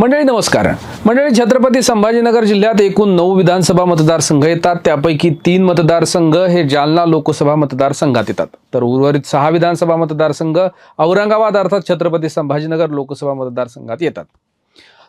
मंडळी नमस्कार. मंडळी छत्रपती संभाजीनगर जिल्ह्यात एकूण नऊ विधानसभा मतदारसंघ येतात. त्यापैकी तीन मतदारसंघ हे जालना लोकसभा मतदारसंघात येतात. तर उर्वरित सहा विधानसभा मतदारसंघ औरंगाबाद अर्थात छत्रपती संभाजीनगर लोकसभा मतदारसंघात येतात.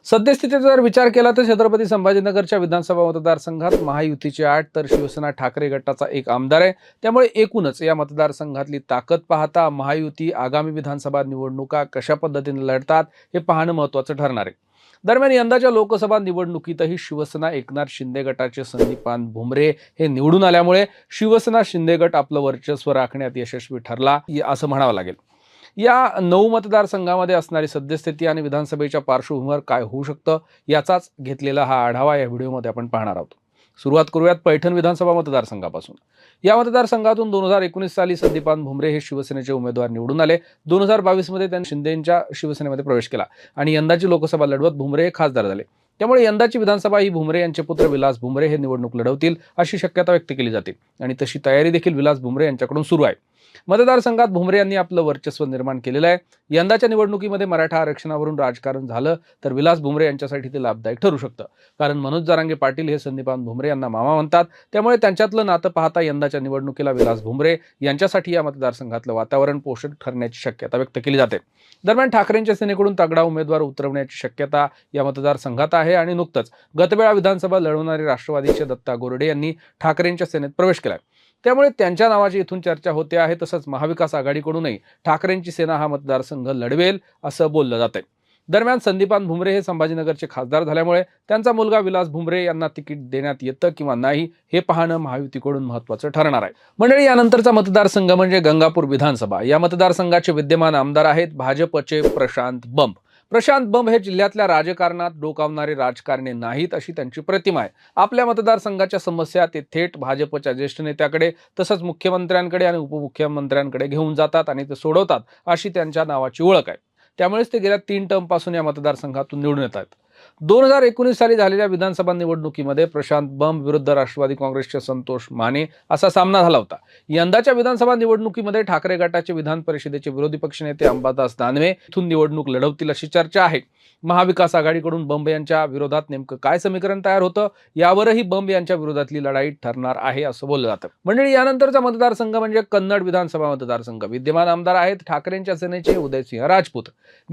सद्यस्थितीचा जर विचार केला तर छत्रपती संभाजीनगरच्या विधानसभा मतदारसंघात महायुतीचे आठ तर शिवसेना ठाकरे गटाचा एक आमदार आहे. त्यामुळे एकूणच या मतदारसंघातली ताकद पाहता महायुती आगामी विधानसभा निवडणुका कशा पद्धतीने लढतात हे पाहणं महत्त्वाचं ठरणार आहे. दरम्यान यंदाच्या लोकसभा निवडणुकीतही शिवसेना एकनाथ शिंदे गटाचे संदीपान भुमरे हे निवडून आल्यामुळे शिवसेना शिंदे गट आपलं वर्चस्व राखण्यात यशस्वी ठरला असं म्हणावं लागेल. या नऊ मतदारसंघामध्ये असणारी सद्यस्थिती आणि विधानसभेच्या पार्श्वभूमीवर काय होऊ शकतं याचाच घेतलेला हा आढावा या व्हिडिओमध्ये आपण पाहणार आहोत. सुरुवात करूयात पैठण विधानसभा मतदारसंघापासून. या मतदारसंघातून दोन हजार एकोणीस साली संदीपान भुमरे हे शिवसेनेचे उमेदवार निवडून आले. दोन हजार बावीसमध्ये त्यांनी शिंदेंच्या शिवसेनेमध्ये प्रवेश केला आणि यंदाची लोकसभा लढवत भुमरे हे खासदार झाले. त्यामुळे यंदाची विधानसभा ही भुमरे यांचे पुत्र विलास भुमरे हे निवडणूक लढवतील अशी शक्यता व्यक्त केली जाते आणि तशी तयारी देखील विलास भुमरे यांच्याकडून सुरू आहे. मतदारसंघात भुमरे यांनी आपलं वर्चस्व निर्माण केलेलं आहे. यंदाच्या निवडणुकीमध्ये मराठा आरक्षणावरून राजकारण झालं तर विलास भुमरे यांच्यासाठी ते लाभदायक ठरू शकतं. कारण मनोज जरांगे पाटील हे संदीपान भुमरे यांना मामा म्हणतात. त्यामुळे त्यांच्यातलं नातं पाहता यंदाच्या निवडणुकीला विलास भुमरे यांच्यासाठी या मतदारसंघातलं वातावरण पोषक ठरण्याची शक्यता व्यक्त केली जाते. दरम्यान ठाकरेंच्या सेनेकडून तगडा उमेदवार उतरवण्याची शक्यता या मतदारसंघात आहे आणि नुकतंच गतवेळा विधानसभा लढवणारे राष्ट्रवादीचे दत्ता गोरडे यांनी ठाकरेंच्या सेनेत प्रवेश केलाय. त्यामुळे त्यांच्या नावाची इथून चर्चा होते आहे तसंच महाविकास आघाडीकडूनही ठाकरेंची सेना हा मतदारसंघ लढवेल असं बोललं जातंय. दरम्यान संदीपान भुमरे हे संभाजीनगरचे खासदार झाल्यामुळे त्यांचा मुलगा विलास भुमरे यांना तिकीट देण्यात येतं किंवा नाही हे पाहणं महायुतीकडून महत्त्वाचं ठरणार आहे. मंडळी यानंतरचा मतदारसंघ म्हणजे गंगापूर विधानसभा. या मतदारसंघाचे विद्यमान आमदार आहेत भाजपचे प्रशांत बंब. प्रशांत बंब हे जिल्ह्यातल्या राजकारणात डोकावणारे राजकारणी नाहीत अशी त्यांची प्रतिमा आहे. आपल्या मतदारसंघाच्या समस्या ते थेट भाजपच्या ज्येष्ठ नेत्याकडे तसंच मुख्यमंत्र्यांकडे आणि उपमुख्यमंत्र्यांकडे घेऊन जातात आणि ते सोडवतात अशी त्यांच्या नावाची ओळख आहे. त्यामुळेच ते गेल्या तीन टर्मपासून या मतदारसंघातून निवडून येत आहेत. दोन हजार एकोणीस साली झालेल्या विधानसभा निवडणुकीमध्ये प्रशांत बंब विरुद्ध राष्ट्रवादी काँग्रेसचे संतोष माने असा सामना झाला होता. यंदाच्या विधानसभा निवडणुकीमध्ये ठाकरे गटाचे विधान परिषदेचे विरोधी पक्षनेते अंबादास दानवे इथून निवडणूक लढवतील अशी चर्चा आहे. महाविकास आघाडीकडून बंब यांच्या विरोधात नेमकं काय समीकरण तयार होतं? यावरही बंब यांच्या विरोधातली लढाई ठरणार आहे असं बोललं जातं. मंडळी यानंतरचा मतदारसंघ म्हणजे कन्नड विधानसभा मतदारसंघ. विद्यमान आमदार आहेत ठाकरेंच्या सेनेचे उदयसिंह राजपूत.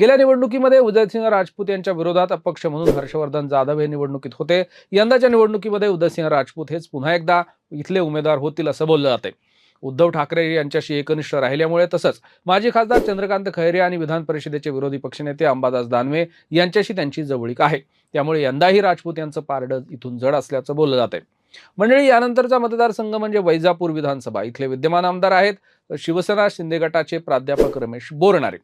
गेल्या निवडणुकीमध्ये उदयसिंह राजपूत यांच्या विरोधात अपक्ष म्हणून हर्षवर्धन जाधव हे निवडणुकीत होते. यंदाच्या निवडणुकीमध्ये उदयसिंह राजपूत हेच पुन्हा एकदा इथले उमेदवार होतील असं बोललं जाते उद्धव ठाकरे यांच्याशी एकनिष्ठ राहिल्यामुळे तसंच माजी खासदार चंद्रकांत खैरे आणि विधान परिषदेचे विरोधी पक्षनेते अंबादास दानवे यांच्याशी त्यांची जवळीक आहे. त्यामुळे यंदाही राजपूत यांचं पारडं इथून जड असल्याचं बोललं जाते मंडळी यानंतरचा मतदारसंघ म्हणजे वैजापूर विधानसभा. इथले विद्यमान आमदार आहेत शिवसेना शिंदे गटाचे प्राध्यापक रमेश बोरणारे.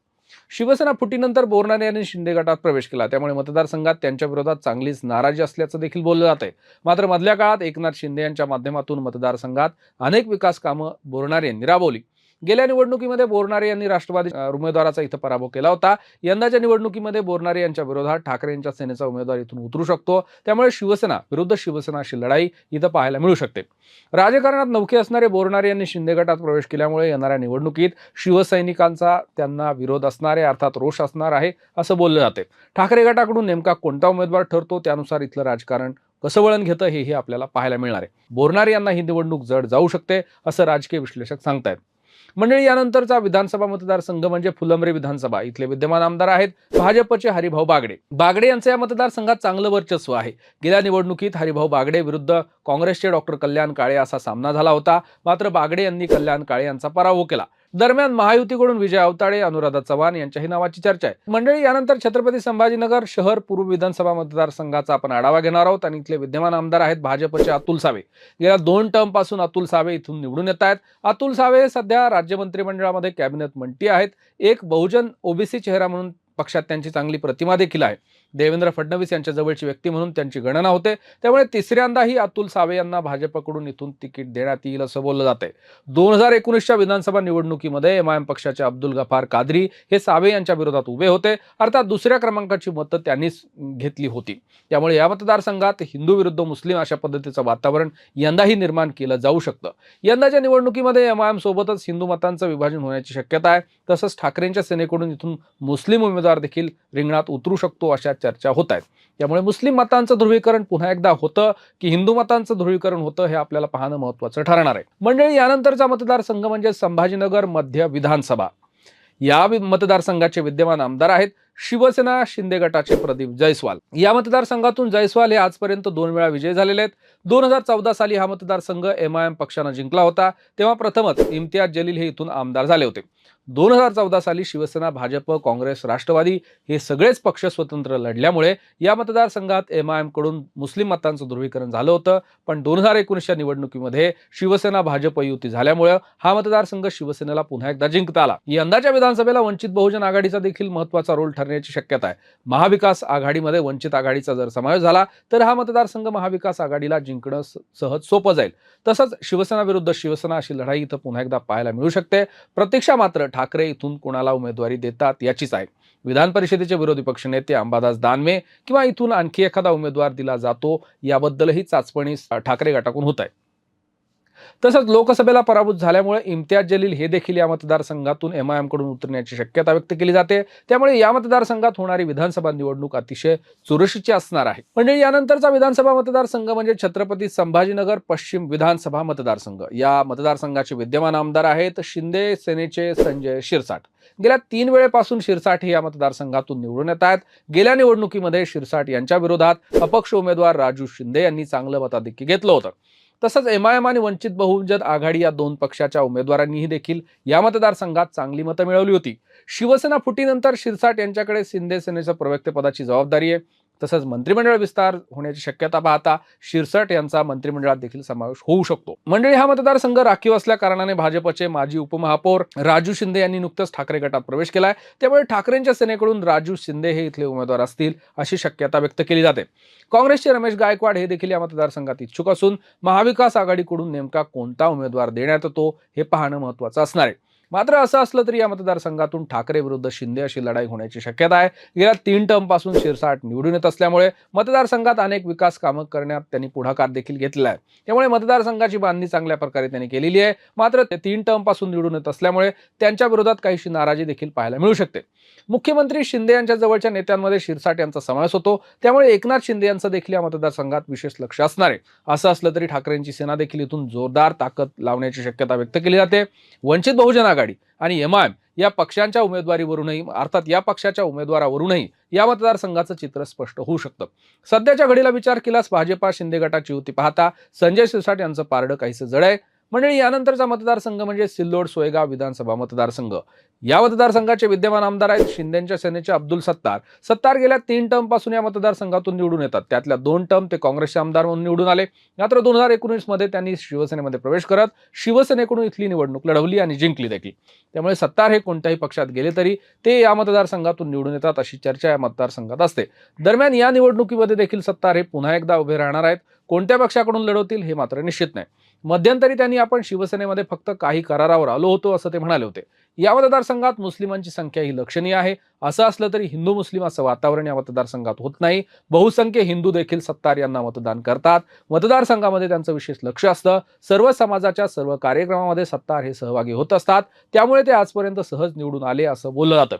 शिवसेना फुटीनंतर बोरणारे यांनी शिंदे गटात प्रवेश केला. त्यामुळे मतदारसंघात त्यांच्या विरोधात चांगलीच नाराजी असल्याचं देखील बोललं जात आहे मात्र मधल्या काळात एकनाथ शिंदे यांच्या माध्यमातून मतदारसंघात अनेक विकास कामं बोरणारे यांनी राबवली. गेल्या निवडणुकीमध्ये बोरणारे यांनी राष्ट्रवादी उमेदवाराचा इथं पराभव केला होता. यंदाच्या निवडणुकीमध्ये बोरणारे यांच्या विरोधात ठाकरे यांच्या सेनेचा उमेदवार इथून उतरू शकतो. त्यामुळे शिवसेना विरुद्ध शिवसेना अशी लढाई इथं पाहायला मिळू शकते. राजकारणात नौके असणारे बोरणारे यांनी शिंदे गटात प्रवेश केल्यामुळे येणाऱ्या निवडणुकीत शिवसैनिकांचा त्यांना विरोध असणारे अर्थात रोष असणार आहे असं बोललं जाते. ठाकरे गटाकडून नेमका कोणता उमेदवार ठरतो? त्यानुसार इथलं राजकारण कसं वळण घेतं? हेही आपल्याला पाहायला मिळणार आहे. बोरणारे यांना ही निवडणूक जड जाऊ शकते असं राजकीय विश्लेषक सांगतायत. मंडळी यानंतरचा विधानसभा मतदारसंघ म्हणजे फुलंब्री विधानसभा. इथले विद्यमान आमदार आहेत भाजपचे हरिभाऊ बागडे. बागडे यांचं या मतदारसंघात चांगलं वर्चस्व आहे. गेल्या निवडणुकीत हरिभाऊ बागडे विरुद्ध काँग्रेसचे डॉक्टर कल्याण काळे असा सामना झाला होता. मात्र बागडे यांनी कल्याण काळे यांचा पराभव केला. दरम्यान महायुतीकडून विजय अवताडे अनुराधा चव्हाण यांच्याही नावाची चर्चा आहे. मंडळी यानंतर छत्रपती संभाजीनगर शहर पूर्व विधानसभा मतदारसंघाचा आपण आढावा घेणार आहोत आणि इथले विद्यमान आमदार आहेत भाजपचे अतुल सावे. गेल्या दोन टर्मपासून अतुल सावे इथून निवडून येत आहेत. अतुल सावे सध्या राज्य मंत्रिमंडळामध्ये कॅबिनेट मंत्री आहेत. एक बहुजन ओबीसी चेहरा म्हणून पक्षात त्यांची चांगली प्रतिमा देखील आहे. देवेंद्र फडणवीस यांच्या जवळची व्यक्ती म्हणून त्यांची गणना होते. त्यामुळे तिसऱ्यांदाही अतुल सावे यांना भाजपकडून इथून तिकीट देण्यात येईल असं बोललं जातंय. दोन हजार एकोणीसच्या विधानसभा निवडणुकीमध्ये एम आय एम पक्षाचे अब्दुल गफार कादरी हे सावे यांच्या विरोधात उभे होते. अर्थात दुसऱ्या क्रमांकाची मतं त्यांनीच घेतली होती. त्यामुळे या मतदारसंघात हिंदू विरुद्ध मुस्लिम अशा पद्धतीचं वातावरण यंदाही निर्माण केलं जाऊ शकतं. यंदाच्या निवडणुकीमध्ये एम आय एम सोबतच हिंदू मतांचं विभाजन होण्याची शक्यता आहे. तसंच ठाकरेंच्या सेनेकडून इथून मुस्लिम उमेदवार देखील रिंगणात उतरू शकतो अशा चर्चा होत आहेत. त्यामुळे मुस्लिम मतांचं ध्रुवीकरण पुन्हा एकदा होतं की हिंदू मतांचं ध्रुवीकरण होतं हे आपल्याला पाहणं महत्वाचं ठरणार आहे. मंडळी यानंतरचा मतदारसंघ म्हणजे संभाजीनगर मध्य विधानसभा. या मतदारसंघाचे विद्यमान आमदार आहेत. शिवसेना शिंदे गटाचे प्रदीप जयस्वाल या मतदारसंघातून जयस्वाल हे आजपर्यंत दोन वेळा विजय झालेले आहेत. दोन हजार चौदा साली हा मतदारसंघ एम आय एम पक्षानं जिंकला होता. तेव्हा प्रथमच इम्तियाज जलील हे इथून आमदार झाले होते. दोन हजार चौदा साली शिवसेना भाजप काँग्रेस राष्ट्रवादी हे सगळेच पक्ष स्वतंत्र लढल्यामुळे या मतदारसंघात एम आय एमकडून मुस्लिम मतांचं ध्रुवीकरण झालं होतं. पण दोन हजार एकोणीसच्या निवडणुकीमध्ये शिवसेना भाजप युती झाल्यामुळे हा मतदारसंघ शिवसेनेला पुन्हा एकदा जिंकता आला. यंदाच्या विधानसभेला वंचित बहुजन आघाडीचा देखील महत्त्वाचा रोल ठरण्याची शक्यता आहे. महाविकास आघाडीमध्ये वंचित आघाडीचा जर समावेश झाला तर हा मतदारसंघ महाविकास आघाडीला जिंकणं सहज सोपं जाईल. तसंच शिवसेना विरुद्ध शिवसेना अशी लढाई इथं पुन्हा एकदा पाहायला मिळू शकते. प्रतीक्षा मात्र ठाकरे इथून कोणाला उमेदवारी देतात याचीच आहे. विधान परिषदेचे विरोधी पक्षनेते अंबादास दानवे किंवा इथून आणखी एखादा उमेदवार दिला जातो याबद्दलही चाचपणी ठाकरे गटाकडून होत आहे. तसंच लोकसभेला पराभूत झाल्यामुळे इम्तियाज जलील हे देखील या मतदारसंघातून एम आयकडून उतरण्याची शक्यता व्यक्त केली जाते. त्यामुळे या मतदारसंघात होणारी विधानसभा निवडणूक अतिशय चुरशीची असणार आहे. म्हणजे यानंतरचा विधानसभा मतदारसंघ म्हणजे छत्रपती संभाजीनगर पश्चिम विधानसभा मतदारसंघ. या मतदारसंघाचे विद्यमान आमदार आहेत शिंदे सेनेचे संजय शिरसाट. गेल्या तीन वेळेपासून शिरसाट हे या मतदारसंघातून निवडून येत आहेत गेल्या निवडणुकीमध्ये शिरसाट यांच्या विरोधात अपक्ष उमेदवार राजू शिंदे यांनी चांगलं मताधिक्य घेतलं होतं. तसंच एम आणि वंचित बहुजन आघाडी या दोन पक्षाच्या उमेदवारांनीही देखील या मतदारसंघात चांगली मतं मिळवली होती. शिवसेना फुटीनंतर शिरसाट यांच्याकडे शिंदे सेनेच्या प्रवक्तेपदाची जबाबदारी आहे. तसंच मंत्रिमंडळ विस्तार होण्याची शक्यता पाहता शिरसाट यांचा मंत्रिमंडळात देखील समावेश होऊ शकतो. मंडळी हा मतदारसंघ राखीव असल्या कारणाने भाजपचे माजी उपमहापौर राजू शिंदे यांनी नुकतंच ठाकरे गटात प्रवेश केलाय. त्यामुळे ठाकरेंच्या सेनेकडून राजू शिंदे हे इथले उमेदवार असतील अशी शक्यता व्यक्त केली जाते. काँग्रेसचे रमेश गायकवाड हे देखील या मतदारसंघात इच्छुक असून महाविकास आघाडीकडून नेमका कोणता उमेदवार देण्यात येतो हे पाहणं महत्वाचं असणार आहे. मात्र असं असलं तरी या मतदारसंघातून ठाकरे विरुद्ध शिंदे अशी लढाई होण्याची शक्यता आहे. गेल्या तीन टर्मपासून शिरसाट निवडून येत असल्यामुळे मतदारसंघात अनेक विकास कामं करण्यात त्यांनी पुढाकार देखील घेतलेला आहे. त्यामुळे मतदारसंघाची बांधणी चांगल्या प्रकारे त्यांनी केलेली आहे. मात्र ते तीन टर्मपासून निवडून येत असल्यामुळे त्यांच्या विरोधात काहीशी नाराजी देखील पाहायला मिळू शकते. मुख्यमंत्री शिंदे यांच्या जवळच्या नेत्यांमध्ये शिरसाट यांचा समावेश होतो. त्यामुळे एकनाथ शिंदे यांचं देखील या मतदारसंघात विशेष लक्ष असणार आहे. असं असलं तरी ठाकरेंची सेना देखील इथून जोरदार ताकद लावण्याची शक्यता व्यक्त केली जाते. वंचित बहुजन आघाडी आणि एम आय एम या पक्षांच्या उमेदवारीवरूनही अर्थात या पक्षाच्या उमेदवारावरूनही या मतदारसंघाचं चित्र स्पष्ट होऊ शकतं. सध्याच्या घडीला विचार केल्यास भाजपा शिंदे गटाची युती पाहता संजय शिरसाट यांचं पारडं काहीसं जड आहे. मंडळी यानंतरचा मतदारसंघ म्हणजे सिल्लोड सोयगाव विधानसभा मतदारसंघ. या मतदारसंघाचे विद्यमान आमदार आहेत शिंदेच्या सेनेचे अब्दुल सत्तार. सत्तार गेल्या तीन टर्मपासून या मतदारसंघातून निवडून येतात. त्यातल्या दोन टर्म ते काँग्रेसचे आमदार म्हणून निवडून आले. मात्र दोन हजार एकोणीसमध्ये त्यांनी शिवसेनेमध्ये प्रवेश करत शिवसेनेकडून इथली निवडणूक लढवली आणि जिंकली देखील. त्यामुळे सत्तार हे कोणत्याही पक्षात गेले तरी ते या मतदारसंघातून निवडून येतात अशी चर्चा या मतदारसंघात असते. दरम्यान या निवडणुकीमध्ये देखील सत्तार हे पुन्हा एकदा उभे राहणार आहेत. कोणत्या पक्षाकडून लढवतील हे मात्र निश्चित नाही. मध्यंतरी त्यांनी आपण शिवसेनेमध्ये फक्त काही करारावर आलो होतो असं ते म्हणाले होते. या मतदारसंघात मुस्लिमांची संख्या ही लक्षणीय आहे. असं असलं तरी हिंदू मुस्लिम असं वातावरण या मतदारसंघात होत नाही. बहुसंख्य हिंदू देखील सत्तार यांना मतदान करतात. मतदारसंघामध्ये त्यांचं विशेष लक्ष असतं. सर्व समाजाच्या सर्व कार्यक्रमामध्ये सत्तार हे सहभागी होत असतात. त्यामुळे ते आजपर्यंत सहज निवडून आले असं बोललं जातं.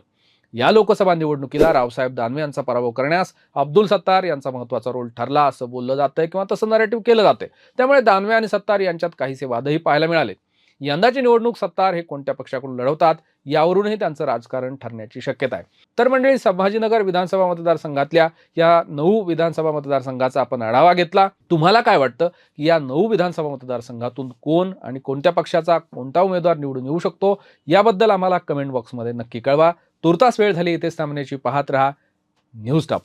या लोकसभा निवडणुकीला रावसाहेब दानवे यांचा पराभव करण्यास अब्दुल सत्तार यांचा महत्त्वाचा रोल ठरला असं बोललं जातंय किंवा तसं नरेटिव्ह केलं जाते त्यामुळे दानवे आणि सत्तार यांच्यात काहीसे वादही पाहायला मिळाले. यंदाची निवडणूक सत्तार हे कोणत्या पक्षाकडून लढवतात यावरूनही त्यांचं राजकारण ठरण्याची शक्यता आहे. तर मंडळी संभाजीनगर विधानसभा मतदारसंघातल्या या नऊ विधानसभा मतदारसंघाचा आपण आढावा घेतला. तुम्हाला काय वाटतं? की या नऊ विधानसभा मतदारसंघातून कोण आणि कोणत्या पक्षाचा कोणता उमेदवार निवडून येऊ शकतो? याबद्दल आम्हाला कमेंट बॉक्समध्ये नक्की कळवा. तुर्तास वेळ झाली इथेच थांबण्याची. पाहत रहा न्यूज टापू.